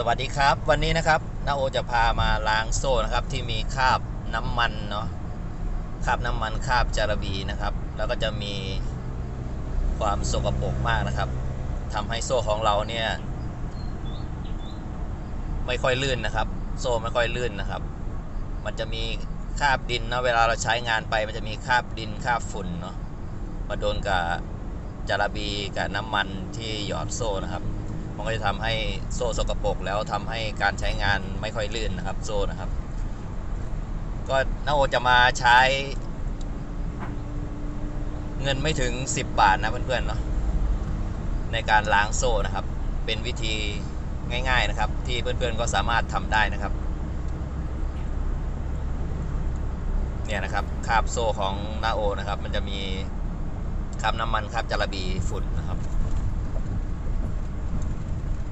สวัสดีครับ วันนี้นะครับนาโอจะพามาล้างโซ่นะครับ ที่มีคราบน้ำมันเนาะคราบน้ำมันคราบจาระบีนะครับ แล้วก็จะมีความสกปรกมากนะครับทำให้โซ่ของเราเนี่ย ไม่ค่อยลื่นนะครับ โซ่ไม่ค่อยลื่นนะครับ มันจะมีคราบดินเนาะเวลาเราใช้งานไป มันจะมีคราบดินคราบฝุ่นเนาะมาโดนกับจาระบีกับน้ำมันที่หยอดโซ่นะครับ มันก็จะทำให้โซ่สกปรกแล้วทำให้การใช้งานไม่ค่อยลื่นนะครับ โซ่นะครับ ก็นาโอจะมาใช้ เงินไม่ถึง 10 บาทนะเพื่อนๆเนาะในการล้างโซ่นะครับ เป็นวิธีง่าย ๆนะครับ ที่เพื่อนๆก็สามารถทำได้นะครับ เนี่ยนะครับคาบโซ่ของนาโอนะครับ มันจะมีคาบน้ำมันคาบจาระบีฝุ่นนะครับ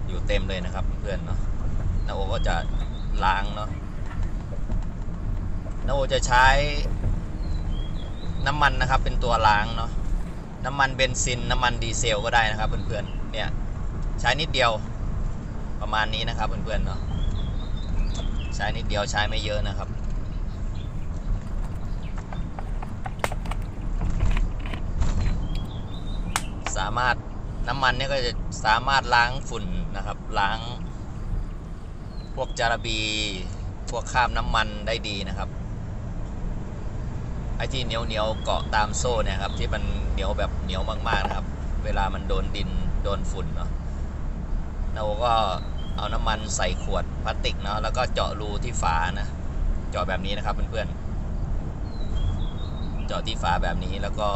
อยู่เต็มเลยนะครับเพื่อนเนาะนาโอก็จะล้างเนาะนาโอจะใช้น้ำมันนะครับเป็นตัวล้างเนาะน้ำมันเบนซินน้ำมันดีเซลก็ได้นะครับเพื่อนๆเนี่ยใช้นิดเดียวประมาณนี้นะครับเพื่อนๆเนาะใช้นิดเดียวใช้ไม่เยอะนะครับสามารถน้ำมันเนี่ยก็จะสามารถล้างฝุ่น นะครับ ล้าง พวกจาระบี พวกคราบน้ำมันได้ดีนะครับ ไอ้ที่เหนียวเหนียวเกาะตามโซ่เนี่ยครับ ที่มันเหนียวแบบเหนียวมากๆนะครับ เวลามันโดนดินโดนฝุ่นเนาะเราก็เอาน้ำมันใส่ขวดพลาสติกเนาะแล้วก็เจาะรูที่ฝานะ เจาะแบบนี้นะครับเพื่อนๆ เจาะที่ฝาแบบนี้แล้วก็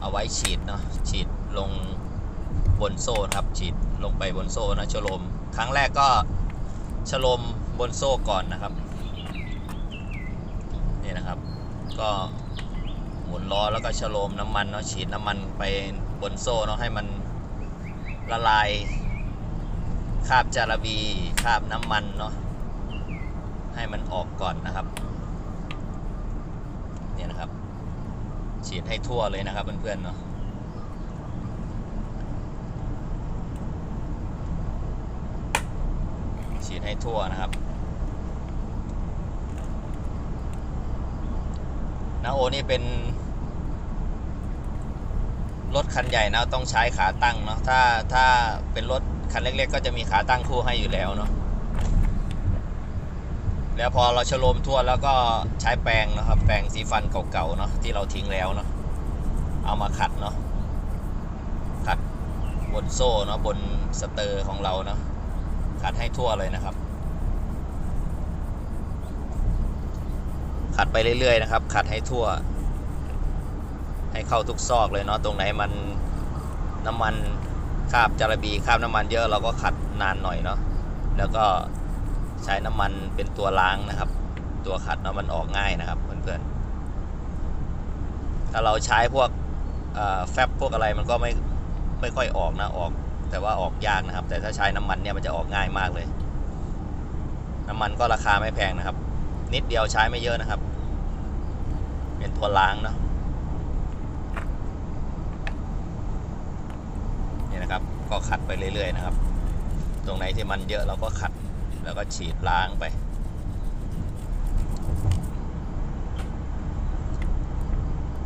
เอาไว้ฉีดเนาะฉีดลง บนโซ่นะครับฉีดลงไปบนโซ่นะชโลม ครั้งแรกก็ชโลมบนโซ่ก่อนนะครับนี่นะครับ ก็หมุนล้อแล้วก็ชโลมน้ำมันเนาะฉีดน้ำมันไปบนโซ่เนาะให้มันละลายคาบจาระบีคาบน้ำมันเนาะให้มันออกก่อนนะครับเนี่ยนะครับ ฉีดให้ทั่วเลยนะครับเพื่อนๆเนาะ ฉีดให้ทั่วนะครับนาโอนี่เป็น รถคันใหญ่นะต้องใช้ขาตั้งเนาะถ้าถ้าเป็นรถคันเล็กๆ ก็จะมีขาตั้งคู่ให้อยู่แล้วเนาะแล้วพอเราชโลมทั่วแล้วก็ใช้แปรงนะครับ แปรงสีฟันเก่าๆเนาะที่เราทิ้งแล้วเนาะเอามาขัดเนาะขัดบนโซ่เนาะบนสเตอร์ของเราเนาะ ขัดให้ทั่วเลยนะครับ ขัดไปเรื่อยๆนะครับ ขัดให้ทั่ว ให้เข้าทุกซอกเลยเนาะตรงไหนมันน้ำมันคาบจาระบีคาบน้ำมันเยอะเราก็ขัดนานหน่อยเนาะแล้วก็ใช้น้ำมันเป็นตัวล้างนะครับ ตัวขัดเนาะมันออกง่ายนะครับเพื่อนๆถ้าเราใช้พวกแฟบพวกอะไรมันก็ไม่ไม่ค่อยออกนะออก แต่ว่าออกยากนะครับ แต่ถ้าใช้น้ำมันเนี่ยมันจะออกง่ายมากเลย น้ำมันก็ราคาไม่แพงนะครับ นิดเดียวใช้ไม่เยอะนะครับ เป็นตัวล้างเนาะนี่นะครับก็ขัดไปเรื่อยๆนะครับ ตรงไหนที่มันเยอะเราก็ขัดแล้วก็ฉีดล้างไป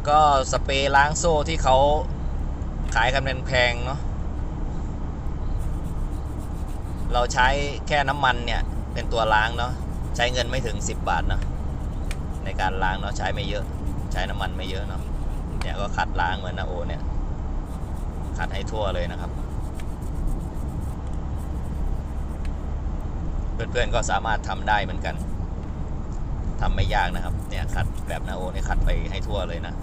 ก็สเปรย์ล้างโซ่ที่เขาขายกันเป็นแพงเนาะ เราใช้แค่น้ำมันเนี่ยเป็นตัวล้างเนาะใช้เงินไม่ถึง 10 บาทเนาะในการล้างเนาะใช้ไม่เยอะ ใช้น้ำมันไม่เยอะเนาะเนี่ยก็ขัดล้างเหมือนนาโอเนี่ยขัดให้ทั่วเลยนะครับ เพื่อนๆก็สามารถทำได้เหมือนกันทำไม่ยากนะครับ เนี่ยขัดแบบนาโอเนี่ยขัดไปให้ทั่วเลยนะ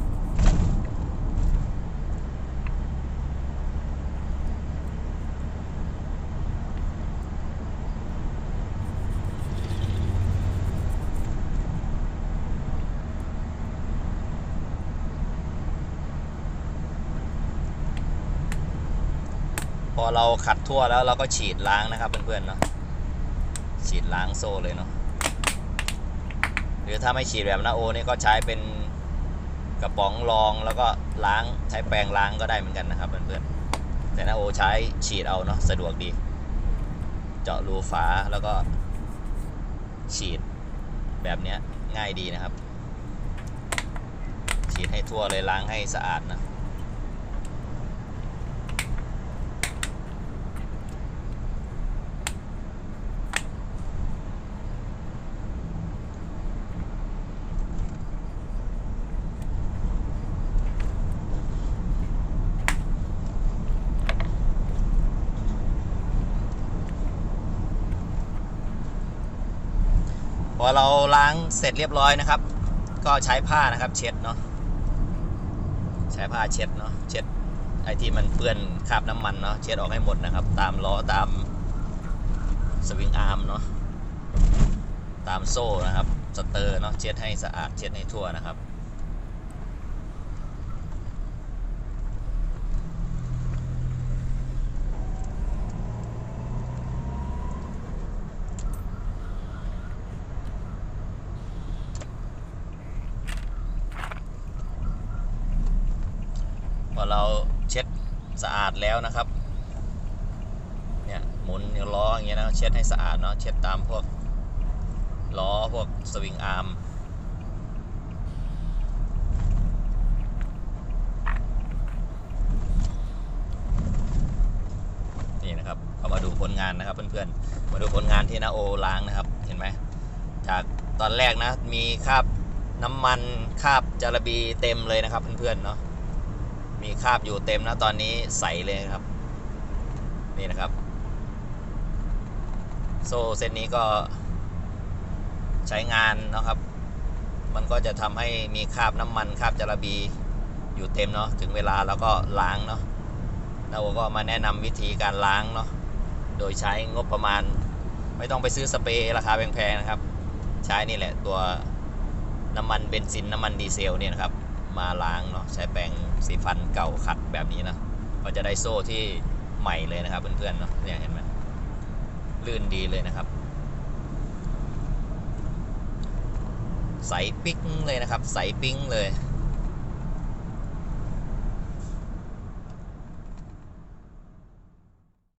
พอเราขัดทั่วแล้วเราก็ฉีดล้างนะครับเพื่อนๆเนาะฉีดล้างโซ่เลยเนาะหรือถ้าไม่ฉีดแบบนาโอนี่ก็ใช้เป็นกระป๋องรองแล้วก็ล้างใช้แปรงล้างก็ได้เหมือนกันนะครับเพื่อนๆแต่นาโอใช้ฉีดเอาเนาะสะดวกดี เจาะรูฝาแล้วก็ฉีดแบบเนี้ยง่ายดีนะครับ ฉีดให้ทั่วเลยล้างให้สะอาดนะ อเราล้างเสร็จเรียบร้อยนะครับ ก็ใช้ผ้านะครับ เช็ดเนาะใช้ผ้าเช็ดเนาะเช็ดไอที่มันเปื้อนคราบน้ำมันเนาะเช็ดออกให้หมดนะครับ ตามล้อตามสวิงอาร์มเนาะตามโซ่นะครับสเตอร์เนาะเช็ดให้สะอาดเช็ดให้ทั่วนะครับ เราเช็ดสะอาดแล้วนะครับเนี่ยหมุนล้ออย่างเงี้ยนะเช็ดให้สะอาดเนาะเช็ดตามพวกล้อพวกสวิงอาร์มนี่นะครับเอามาดูผลงานนะครับเพื่อนๆมาดูผลงานที่นาโอล้างนะครับเห็นไหมจากตอนแรกนะมีคราบน้ำมันคราบจาระบีเต็มเลยนะครับเพื่อนๆเนาะ มีคราบอยู่เต็มนะตอนนี้ใสเลยครับ นี่นะครับ โซ่เส้นนี้ก็ใช้งานนะครับ มันก็จะทำให้มีคราบน้ำมันคราบจาระบีอยู่เต็มเนาะถึงเวลาแล้วก็ล้างเนาะเราก็มาแนะนำวิธีการล้างเนาะโดยใช้งบประมาณ ไม่ต้องไปซื้อสเปรย์ราคาแพงๆนะครับ ใช้นี่แหละตัวน้ำมันเบนซินน้ำมันดีเซลเนี่ยนะครับ มาล้างเนาะใช้แปรง สีฟันเก่าขัดแบบนี้นะก็จะได้โซ่ที่ใหม่เลยนะครับ เพื่อนๆเนาะเนี่ยเห็นไหมลื่นดีเลยนะครับใสปิ๊งเลยนะครับ ใสปิ๊งเลย